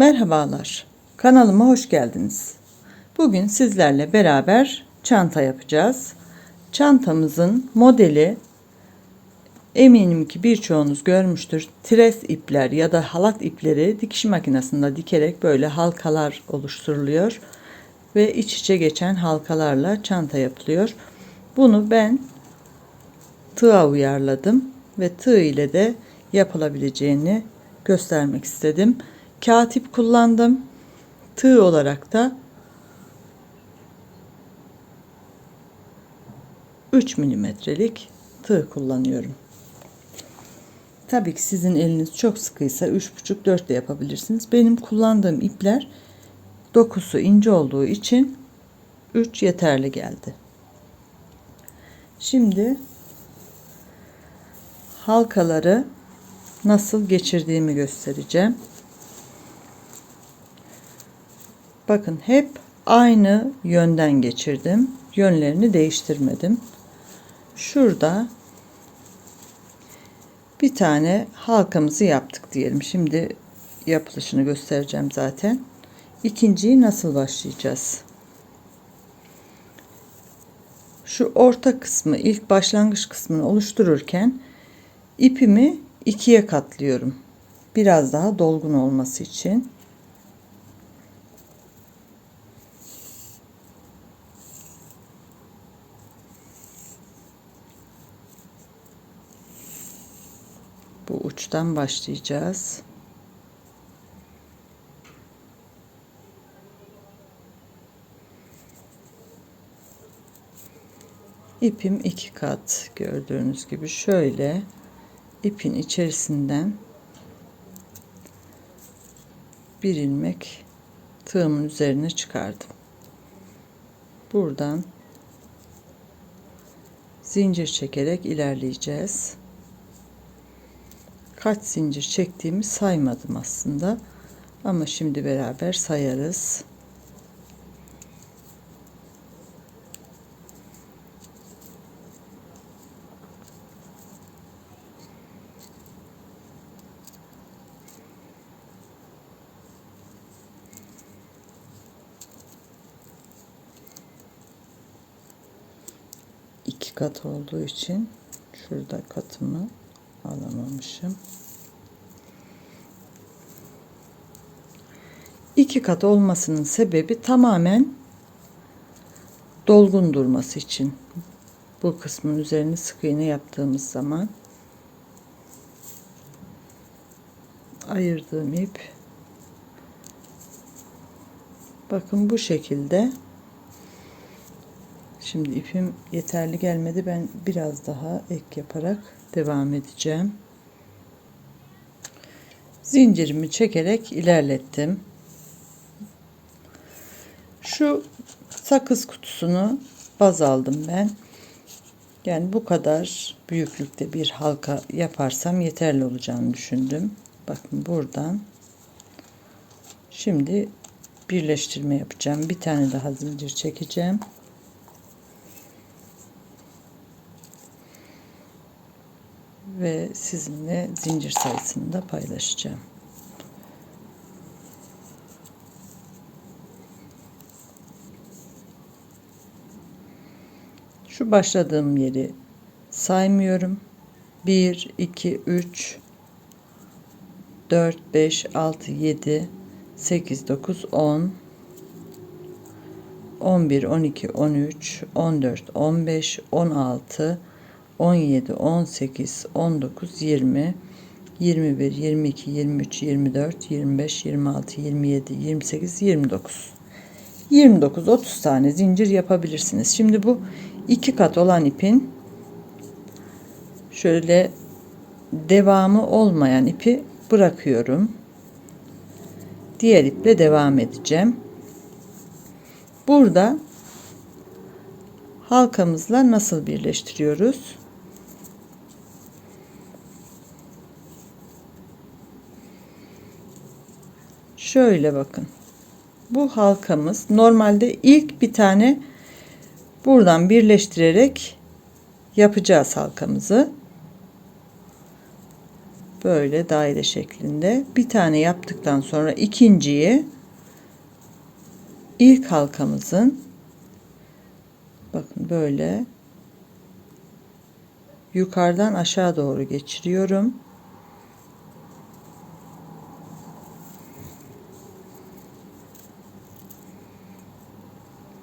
Merhabalar. Kanalıma hoş geldiniz. Bugün sizlerle beraber çanta yapacağız. Çantamızın modeli eminim ki birçoğunuz görmüştür. Tres ipler ya da halat ipleri dikiş makinesinde dikerek böyle halkalar oluşturuluyor ve iç içe geçen halkalarla çanta yapılıyor. Bunu ben tığa uyarladım ve tığ ile de yapılabileceğini göstermek istedim. Katip kullandım. Tığ olarak da 3 milimetrelik tığ kullanıyorum. Tabii ki sizin eliniz çok sıkıysa 3,5-4 de yapabilirsiniz. Benim kullandığım ipler dokusu ince olduğu için 3 yeterli geldi. Şimdi halkaları nasıl geçirdiğimi göstereceğim. Bakın hep aynı yönden geçirdim. Yönlerini değiştirmedim. Şurada bir tane halkamızı yaptık diyelim. Şimdi yapılışını göstereceğim zaten. İkinciyi nasıl başlayacağız? Şu orta kısmı, ilk başlangıç kısmını oluştururken ipimi ikiye katlıyorum. Biraz daha dolgun olması için. Bu uçtan başlayacağız. İpim iki kat gördüğünüz gibi şöyle ipin içerisinden bir ilmek tığımın üzerine çıkardım. Buradan zincir çekerek ilerleyeceğiz. Kaç zincir çektiğimi saymadım aslında. Ama şimdi beraber sayarız. iki kat olduğu için şurada katımı alamamışım. İki kat olmasının sebebi tamamen dolgun durması için. Bu kısmın üzerine sık iğne yaptığımız zaman ayırdığım ip bakın bu şekilde Şimdi ipim yeterli gelmedi. Ben biraz daha ek yaparak devam edeceğim. Zincirimi çekerek ilerlettim. Şu sakız kutusunu baz aldım ben. Yani bu kadar büyüklükte bir halka yaparsam yeterli olacağını düşündüm. Bakın buradan. Şimdi birleştirme yapacağım. Bir tane daha zincir çekeceğim. Ve sizinle zincir sayısını da paylaşacağım. Şu başladığım yeri saymıyorum. 1 2 3 4 5 6 7 8 9 10 11 12 13 14 15 16 17, 18, 19, 20, 21, 22, 23, 24, 25, 26, 27, 28, 29. 29, 30 tane zincir yapabilirsiniz. Şimdi bu iki kat olan ipin şöyle devamı olmayan ipi bırakıyorum. Diğer iple devam edeceğim. Burada halkamızla nasıl birleştiriyoruz? Şöyle bakın. Bu halkamız normalde ilk bir tane buradan birleştirerek yapacağız halkamızı. böyle daire şeklinde bir tane yaptıktan sonra ikinciyi ilk halkamızın bakın böyle yukarıdan aşağı doğru geçiriyorum.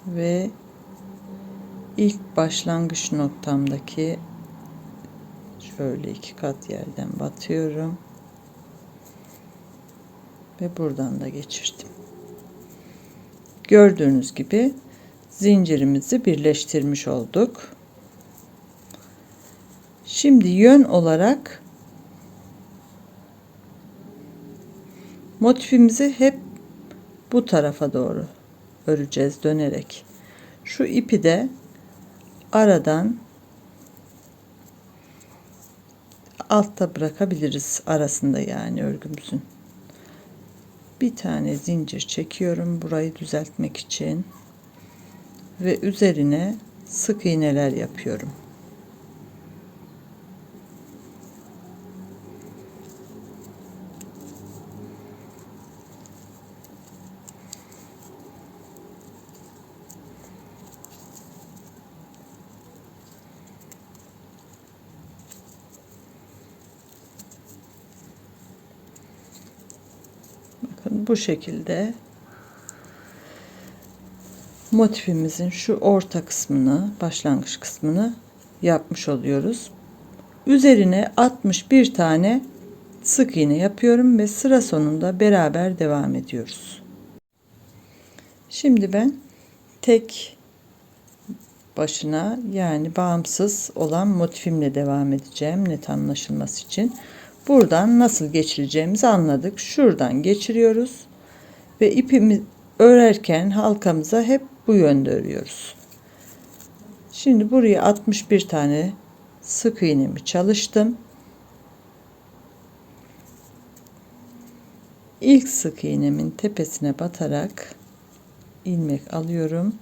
Ve ilk başlangıç noktamdaki şöyle iki kat yerden batıyorum. Ve buradan da geçirdim. Gördüğünüz gibi zincirimizi birleştirmiş olduk. Şimdi yön olarak motifimizi hep bu tarafa doğru öreceğiz dönerek. Şu ipi de aradan altta bırakabiliriz arasında yani örgümüzün. Bir tane zincir çekiyorum burayı düzeltmek için ve üzerine sık iğneler yapıyorum. Bu şekilde motifimizin şu orta kısmını, başlangıç kısmını yapmış oluyoruz. Üzerine 61 tane sık iğne yapıyorum ve sıra sonunda beraber devam ediyoruz. Şimdi ben tek başına yani bağımsız olan motifimle devam edeceğim net anlaşılması için. Buradan nasıl geçireceğimizi anladık. Şuradan geçiriyoruz ve ipimi örerken halkamıza hep bu yönde örüyoruz. Şimdi buraya 61 tane sık iğnemi çalıştım. İlk sık iğnemin tepesine batarak ilmek alıyorum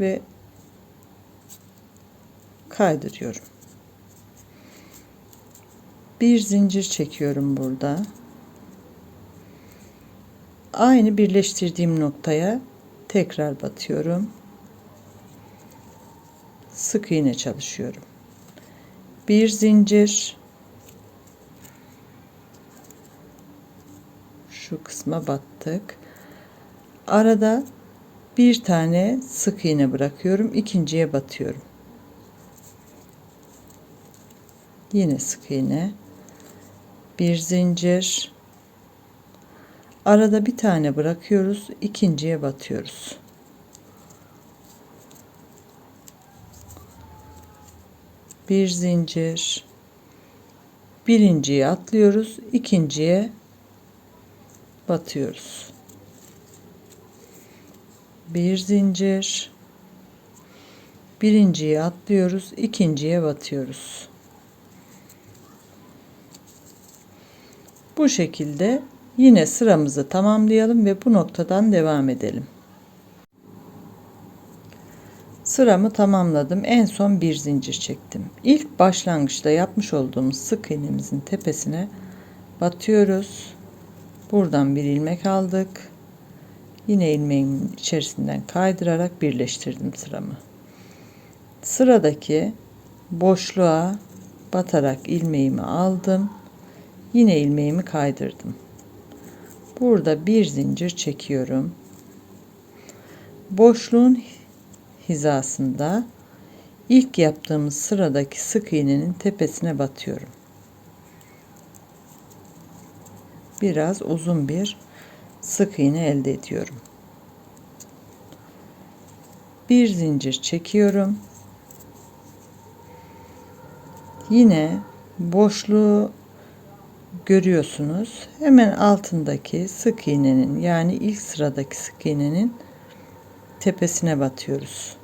ve kaydırıyorum. Bir zincir çekiyorum burada. Aynı birleştirdiğim noktaya tekrar batıyorum. Sık iğne çalışıyorum. Bir zincir şu kısma battık. Arada bir tane sık iğne bırakıyorum. ikinciye batıyorum. Yine sık iğne. Bir zincir. Arada bir tane bırakıyoruz. ikinciye batıyoruz. Bir zincir. Birinciye atlıyoruz. ikinciye batıyoruz. Bir zincir. Birinciye atlıyoruz. ikinciye batıyoruz. Bu şekilde yine sıramızı tamamlayalım ve bu noktadan devam edelim. Sıramı tamamladım. En son bir zincir çektim. İlk başlangıçta yapmış olduğumuz sık iğnemizin tepesine batıyoruz. Buradan bir ilmek aldık. Yine ilmeğimin içerisinden kaydırarak birleştirdim sıramı. Sıradaki boşluğa batarak ilmeğimi aldım. Yine ilmeğimi kaydırdım. Burada bir zincir çekiyorum. Boşluğun hizasında ilk yaptığımız sıradaki sık iğnenin tepesine batıyorum. Biraz uzun bir sık iğne elde ediyorum. Bir zincir çekiyorum. Yine boşluğu görüyorsunuz. Hemen altındaki sık iğnenin yani ilk sıradaki sık iğnenin tepesine batıyoruz.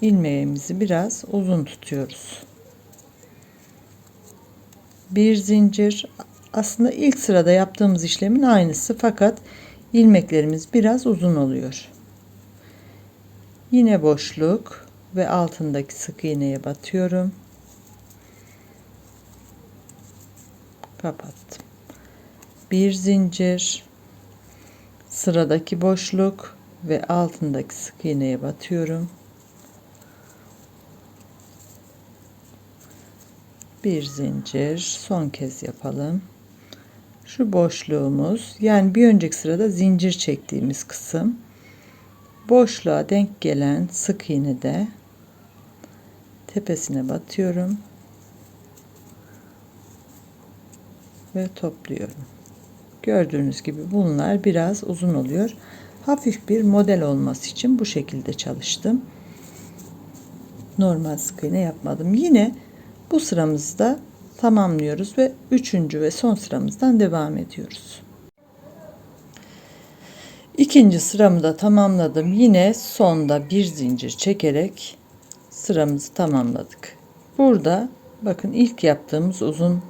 ilmeğimizi biraz uzun tutuyoruz. Bir zincir aslında ilk sırada yaptığımız işlemin aynısı fakat ilmeklerimiz biraz uzun oluyor. Yine boşluk ve altındaki sık iğneye batıyorum. Kapattım. Bir zincir sıradaki boşluk ve altındaki sık iğneye batıyorum. Bir zincir son kez yapalım. Şu boşluğumuz yani bir önceki sırada zincir çektiğimiz kısım boşluğa denk gelen sık iğne de tepesine batıyorum ve topluyorum. Gördüğünüz gibi bunlar biraz uzun oluyor. Hafif bir model olması için bu şekilde çalıştım. Normal sık iğne yapmadım. Yine bu sıramızda tamamlıyoruz ve üçüncü ve son sıramızdan devam ediyoruz. İkinci sıramı da tamamladım. Yine sonda bir zincir çekerek sıramızı tamamladık. Burada bakın ilk yaptığımız uzun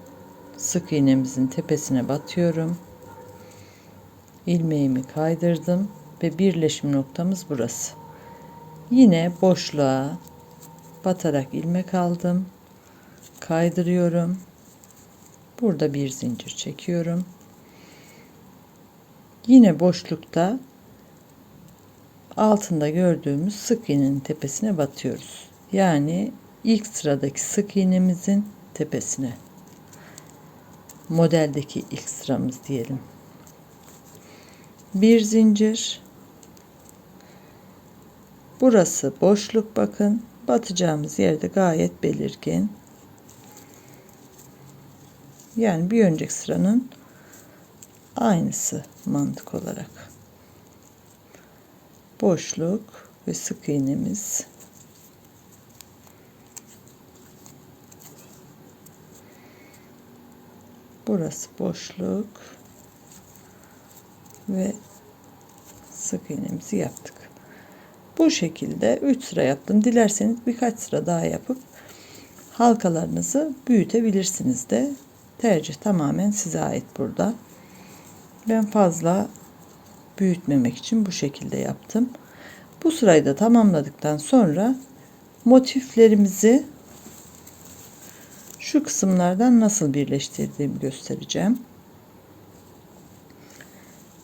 sık iğnemizin tepesine batıyorum. ilmeğimi kaydırdım ve birleşim noktamız burası. Yine boşluğa batarak ilmek aldım. Kaydırıyorum. Burada bir zincir çekiyorum. Yine boşlukta altında gördüğümüz sık iğnenin tepesine batıyoruz. Yani ilk sıradaki sık iğnemizin tepesine. Modeldeki ilk sıramız diyelim. Bir zincir. Burası boşluk bakın. Batacağımız yerde gayet belirgin. Yani bir önceki sıranın aynısı mantık olarak. Boşluk ve sık iğnemiz. Burası boşluk ve sık iğnemizi yaptık. Bu şekilde 3 sıra yaptım. Dilerseniz birkaç sıra daha yapıp halkalarınızı büyütebilirsiniz de. Tercih tamamen size ait burada. Ben fazla büyütmemek için bu şekilde yaptım. Bu sırayı da tamamladıktan sonra motiflerimizi şu kısımlardan nasıl birleştirdiğimi göstereceğim.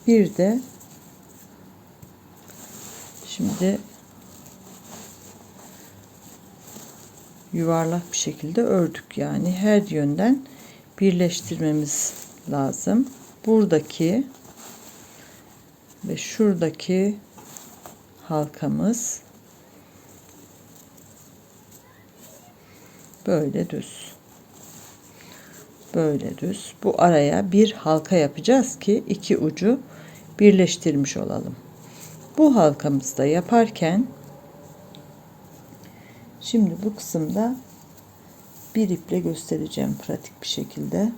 Bir de şimdi yuvarlak bir şekilde ördük yani her yönden birleştirmemiz lazım. Buradaki ve şuradaki halkamız böyle düz. Böyle düz. Bu araya bir halka yapacağız ki iki ucu birleştirmiş olalım. Bu halkamızı da yaparken şimdi bu kısımda bir iple göstereceğim pratik bir şekilde.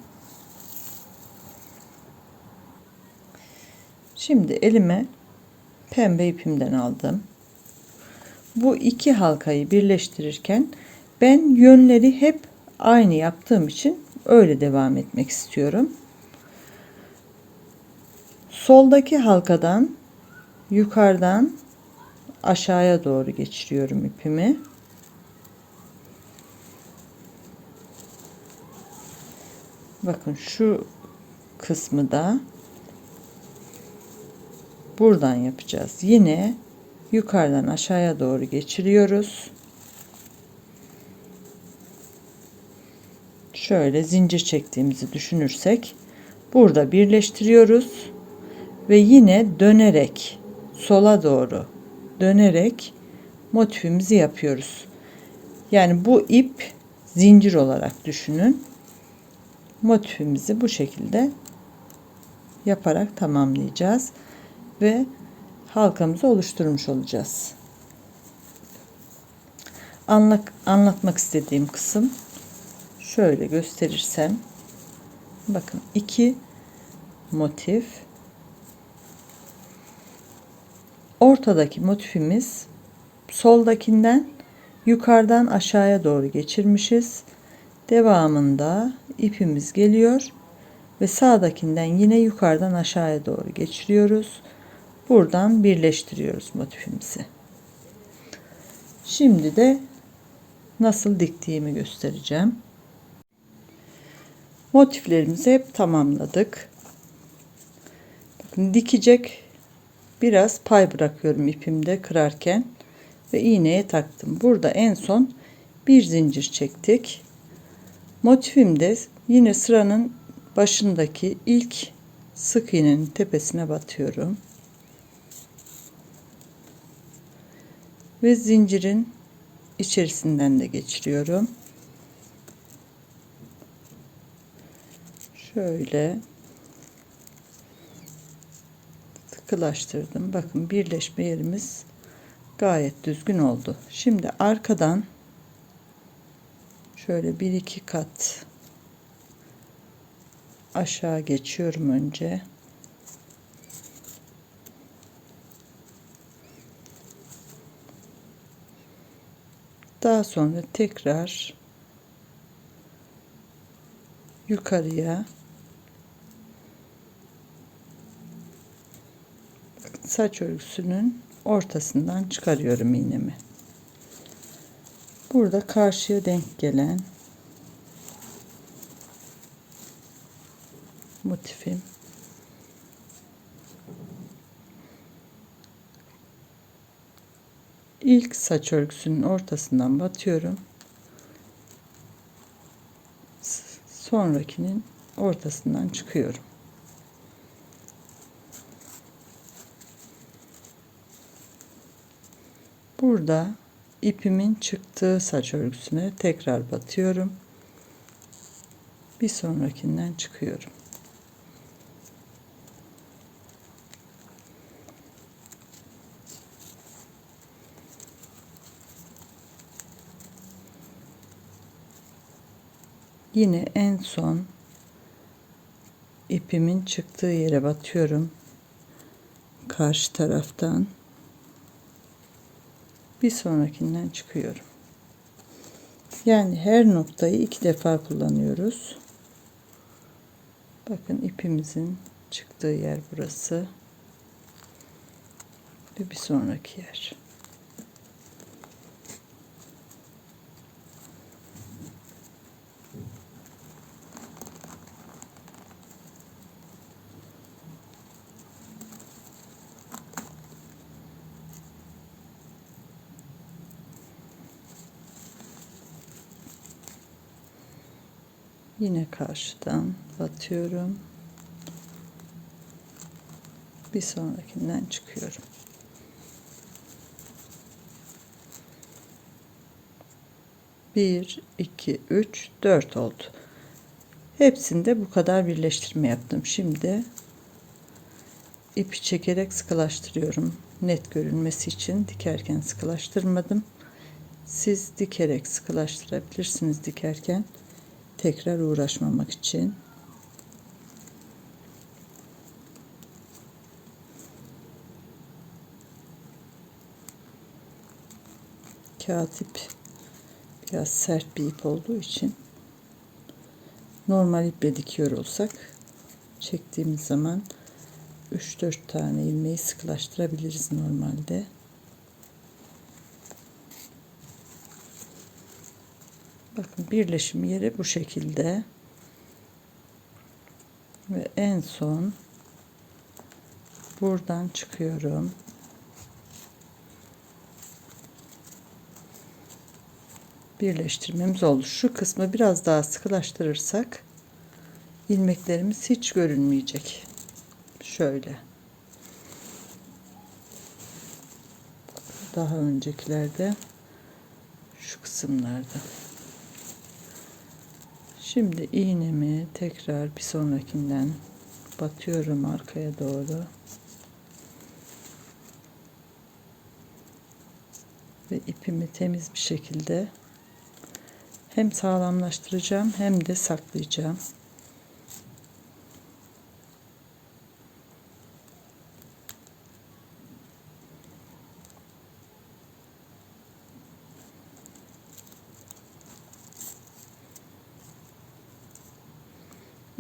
Şimdi elime pembe ipimden aldım. Bu iki halkayı birleştirirken ben yönleri hep aynı yaptığım için öyle devam etmek istiyorum. Soldaki halkadan yukarıdan aşağıya doğru geçiriyorum ipimi. Bakın şu kısmı da buradan yapacağız. Yine yukarıdan aşağıya doğru geçiriyoruz. Şöyle zincir çektiğimizi düşünürsek burada birleştiriyoruz ve yine dönerek sola doğru dönerek motifimizi yapıyoruz. Yani bu ip zincir olarak düşünün motifimizi bu şekilde yaparak tamamlayacağız ve halkamızı oluşturmuş olacağız. Anlat, anlatmak istediğim kısım şöyle gösterirsem bakın iki motif ortadaki motifimiz soldakinden yukarıdan aşağıya doğru geçirmişiz. Devamında ipimiz geliyor ve sağdakinden yine yukarıdan aşağıya doğru geçiriyoruz. Buradan birleştiriyoruz motifimizi. Şimdi de nasıl diktiğimi göstereceğim. Motiflerimizi hep tamamladık. Bakın dikecek biraz pay bırakıyorum ipimde kırarken ve iğneye taktım. Burada en son bir zincir çektik. Motifimde yine sıranın başındaki ilk sık iğnenin tepesine batıyorum. Ve zincirin içerisinden de geçiriyorum. Şöyle sıkılaştırdım. Bakın birleşme yerimiz gayet düzgün oldu. Şimdi arkadan şöyle bir iki kat aşağı geçiyorum önce. Daha sonra tekrar yukarıya saç örgüsünün ortasından çıkarıyorum iğnemi. Burada karşıya denk gelen motifim ilk saç örgüsünün ortasından batıyorum. Sonrakinin ortasından çıkıyorum. Burada ipimin çıktığı saç örgüsüne tekrar batıyorum. Bir sonrakinden çıkıyorum. Yine en son ipimin çıktığı yere batıyorum. Karşı taraftan bir sonrakinden çıkıyorum. Yani her noktayı iki defa kullanıyoruz. Bakın ipimizin çıktığı yer burası. Ve bir sonraki yer. Yine karşıdan batıyorum. Bir sonrakinden çıkıyorum. Bir, iki, üç, dört oldu. Hepsinde bu kadar birleştirme yaptım. Şimdi ipi çekerek sıkılaştırıyorum. Net görünmesi için dikerken sıkılaştırmadım. Siz dikerek sıkılaştırabilirsiniz dikerken tekrar uğraşmamak için. Kağıt ip biraz sert bir ip olduğu için normal iple dikiyor olsak çektiğimiz zaman 3-4 tane ilmeği sıkılaştırabiliriz normalde. Bakın birleşim yeri bu şekilde. Ve en son buradan çıkıyorum. Birleştirmemiz oldu. Şu kısmı biraz daha sıkılaştırırsak ilmeklerimiz hiç görünmeyecek. Şöyle. Daha öncekilerde şu kısımlarda. Şimdi iğnemi tekrar bir sonrakinden batıyorum arkaya doğru. Ve ipimi temiz bir şekilde hem sağlamlaştıracağım hem de saklayacağım.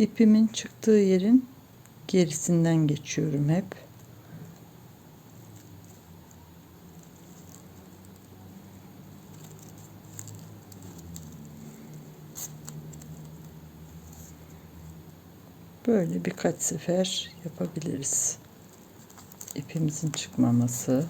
İpimin çıktığı yerin gerisinden geçiyorum hep. Böyle birkaç sefer yapabiliriz. İpimizin çıkmaması.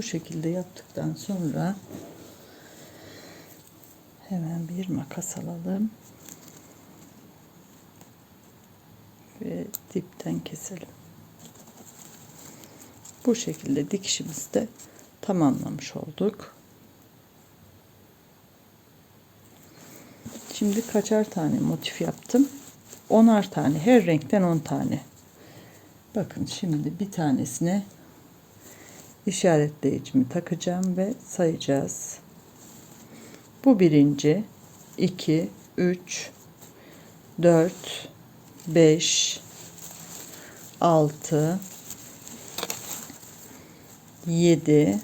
Bu şekilde yaptıktan sonra hemen bir makas alalım ve dipten keselim. Bu şekilde dikişimizi de tamamlamış olduk. Şimdi kaçar tane motif yaptım? Onar tane. Her renkten on tane. Bakın şimdi bir tanesine işaretleyicimi takacağım ve sayacağız. Bu birinci, 2, 3, 4, 5, 6, 7,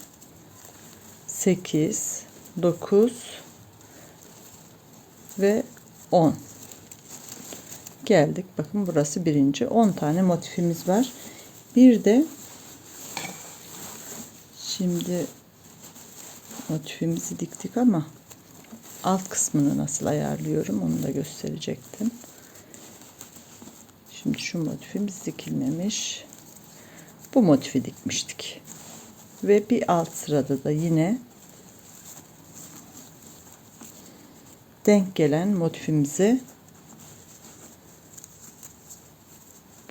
8, 9 ve 10. Geldik. Bakın burası birinci. 10 tane motifimiz var. Bir de Şimdi motifimizi diktik ama alt kısmını nasıl ayarlıyorum onu da gösterecektim. Şimdi şu motifimiz dikilmemiş. Bu motifi dikmiştik. Ve bir alt sırada da yine denk gelen motifimizi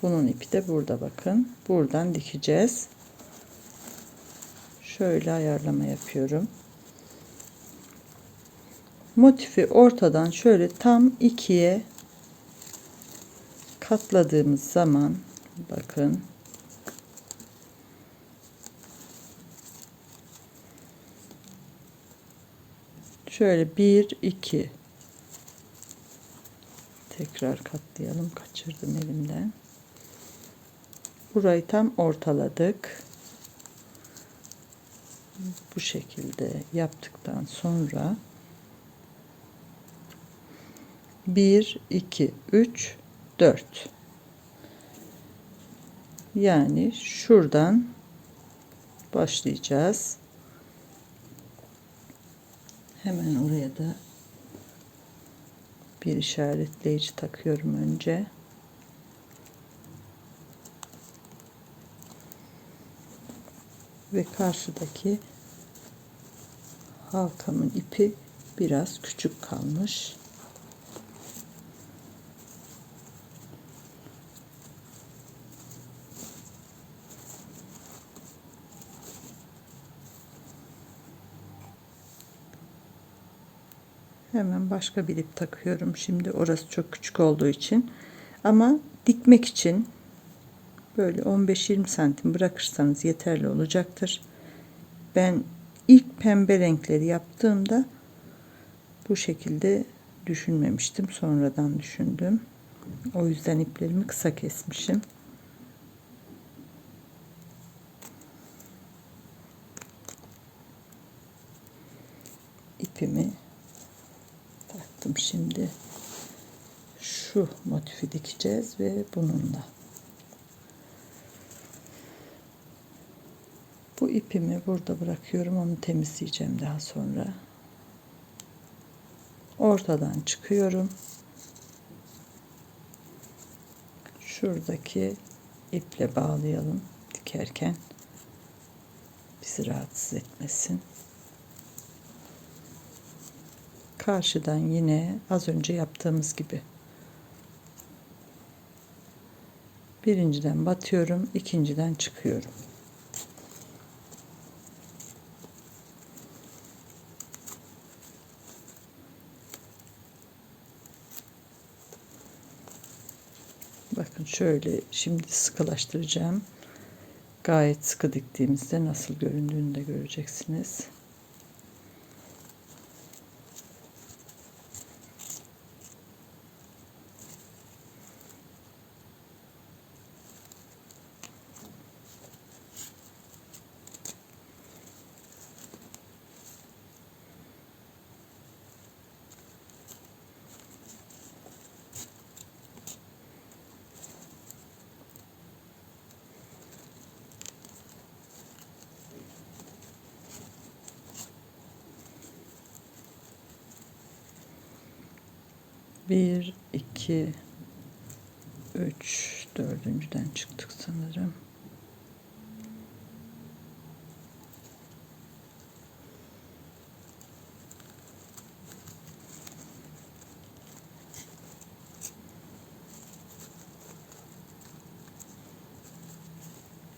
bunun ipi de burada bakın. Buradan dikeceğiz şöyle ayarlama yapıyorum. Motifi ortadan şöyle tam ikiye katladığımız zaman bakın. Şöyle bir iki. Tekrar katlayalım. Kaçırdım elimden. Burayı tam ortaladık bu şekilde yaptıktan sonra 1 2 3 4 yani şuradan başlayacağız. Hemen oraya da bir işaretleyici takıyorum önce. Ve karşıdaki halkamın ipi biraz küçük kalmış. Hemen başka bir ip takıyorum. Şimdi orası çok küçük olduğu için. Ama dikmek için böyle 15-20 santim bırakırsanız yeterli olacaktır. Ben ilk pembe renkleri yaptığımda bu şekilde düşünmemiştim. Sonradan düşündüm. O yüzden iplerimi kısa kesmişim. ipimi taktım şimdi şu motifi dikeceğiz ve bununla ipimi burada bırakıyorum. Onu temizleyeceğim daha sonra. Ortadan çıkıyorum. Şuradaki iple bağlayalım dikerken bizi rahatsız etmesin. Karşıdan yine az önce yaptığımız gibi birinciden batıyorum, ikinciden çıkıyorum. Bakın şöyle şimdi sıkılaştıracağım. Gayet sıkı diktiğimizde nasıl göründüğünü de göreceksiniz.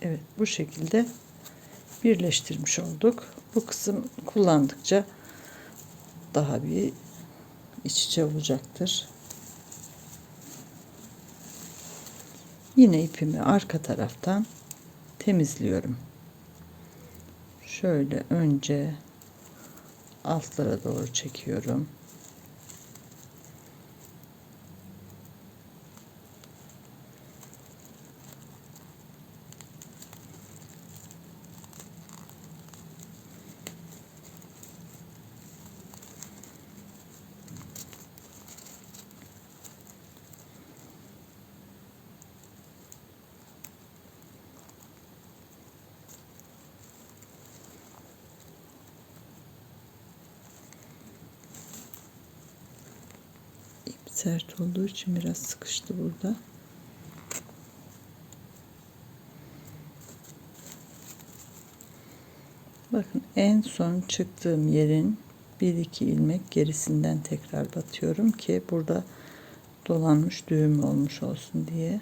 Evet bu şekilde birleştirmiş olduk. Bu kısım kullandıkça daha bir iç içe olacaktır. Yine ipimi arka taraftan temizliyorum. Şöyle önce altlara doğru çekiyorum. İp sert olduğu için biraz sıkıştı burada. Bakın en son çıktığım yerin bir iki ilmek gerisinden tekrar batıyorum ki burada dolanmış düğüm olmuş olsun diye.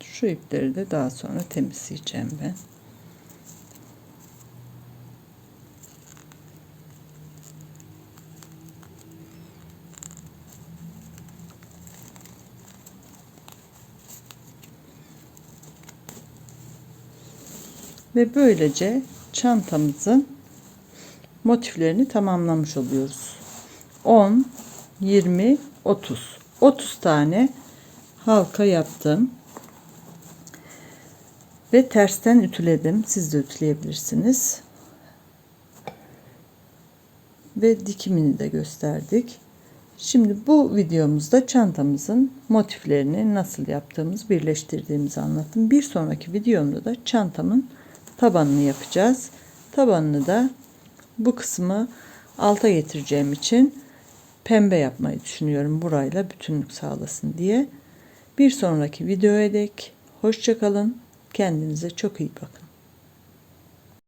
Şu ipleri de daha sonra temizleyeceğim ben. Ve böylece çantamızın motiflerini tamamlamış oluyoruz. 10, 20, 30. 30 tane halka yaptım. Ve tersten ütüledim. Siz de ütüleyebilirsiniz. Ve dikimini de gösterdik. Şimdi bu videomuzda çantamızın motiflerini nasıl yaptığımız, birleştirdiğimizi anlattım. Bir sonraki videomda da çantamın tabanını yapacağız. Tabanını da bu kısmı alta getireceğim için pembe yapmayı düşünüyorum. Burayla bütünlük sağlasın diye. Bir sonraki videoya dek hoşçakalın. Kendinize çok iyi bakın.